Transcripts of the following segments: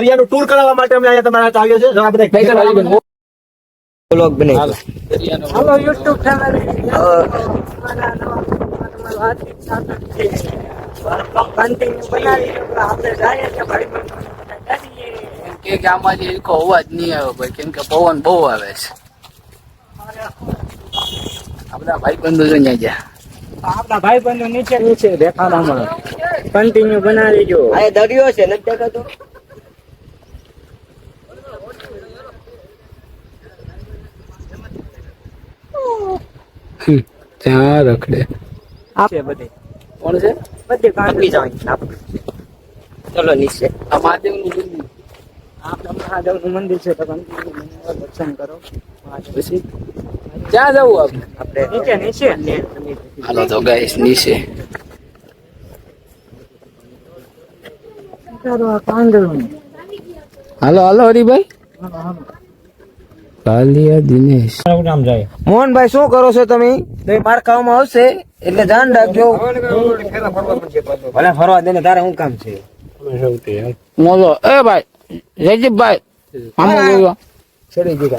દરિયાનું tour કરાવવા માટે અમે અહીંયા તમારા આવ્યો છે જો આ બધા બ્લોગ બને હેલો. યુટ્યુબ ચેનલ કે એકો અવાજ નહીં આવે ભાઈ. કેમ કે પવન બહુ આવે છે. આપણા ભાઈ બંધુ ત્યાં જ્યાં આપણા ભાઈ બંધુ નીચે નીચે દેખાડામાં કન્ટિન્યુ બનાવી જો. આ દરિયો છે નથી દેખાતો? ત્યાં રખડે. છે બધી. કોણ છે? બધી કાંડ જાવ ચલો નીચે. આ મહાદેવનું મંદિર. આપણા મહાદેવનું મંદિર છે તો દર્શન કરો. પછી ક્યાં જવું આપણે નીચે નીચે. હાલો તો ગાઈસ નીચે. કરો આ પાંદડું હાલો હાલો હરિભાઈ. કાલિયા દિનેશ. મોહનભાઈ શું કરો છો તમે? તો માર ખાવામાં આવશે એટલે ધ્યાન રાખજો. ભલે ફરવા દે ને તારે શું કામ છે? મોલો એ ભાઈ સામુ જોજો ચડી ગઈ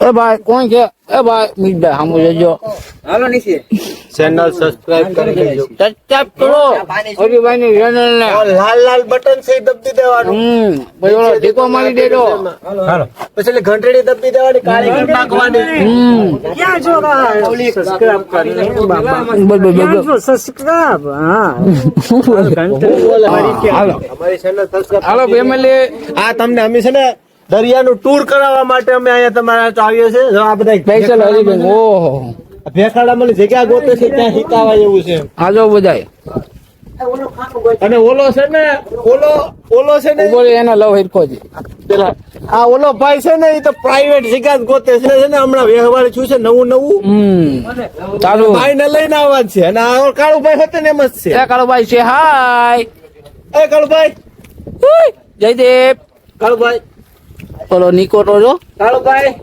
એ ભાઈ કોણ છે? એ ભાઈ મીઠભાઈ સામુ જજો. હાલો નીચે. ચેનલ સબસ્ક્રાઇબ કરી લેજો સબસ્ક્રાઇબ કરો. હરિભાઈ ની ચેનલ ને લાલ લાલ બટન છે દબી દેવાનું. હમ ભાઈ ઓલો ટીકો મારી દેજો. હાલો. પછી એટલે ઘંટડી દબી દેવાની કાળી ઘંટ નાખવાની હમ. ક્યાં જો સબસ્ક્રાઇબ કરી બાબા. બાપા બોલ બોલ? બોલ. સબસ્ક્રાઇબ હા ઘંટડી હાલો અમારી ચેનલ સબસ્ક્રાઇબ હાલો ફેમિલી આ તમને અમે છે ને દરિયાનું ટૂર કરાવવા માટે અમે અહીંયા તમારા આવ્યો છે આ બધા સ્પેશિયલ હરિભાઈ ઓહો. મને જગ્યા ગોતે છે ત્યાં હિતાવા એવું છે. આજો બધાય. અને ઓલો છે ને ઓલો ઓલો છે ને બોલે એનો લવ હિરખો છે. પેલા આ ઓલો ભાઈ છે ને એ તો પ્રાઇવેટ જગ્યા જ ગોતે છે. ને હમણાં વ્યવહાર છું છે નવું નવું. ચાલુ. ભાઈ ને લઈને આવવા છે. અને આ કાળુભાઈ હતો ને એમ જ છે. એ કાળુભાઈ છે હાય એ કાળુભાઈ. જયદેવ. કાળુભાઈ. ઓલો નિકોટો જો. કાળુભાઈ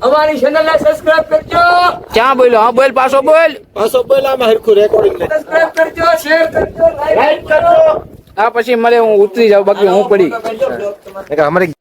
અમારી ચેનલ ને સબસ્ક્રાઇબ કરજો. ક્યાં બોલ્યો? હા બોલ પાછો બોલ. પાછો બોલામાં હરખું રેકોર્ડિંગ લે. સબસ્ક્રાઇબ કરજો શેર કરજો લાઈક કરજો. આ પછી મારે હું ઉતરી જાઉં બાકી હું પડી. અમારી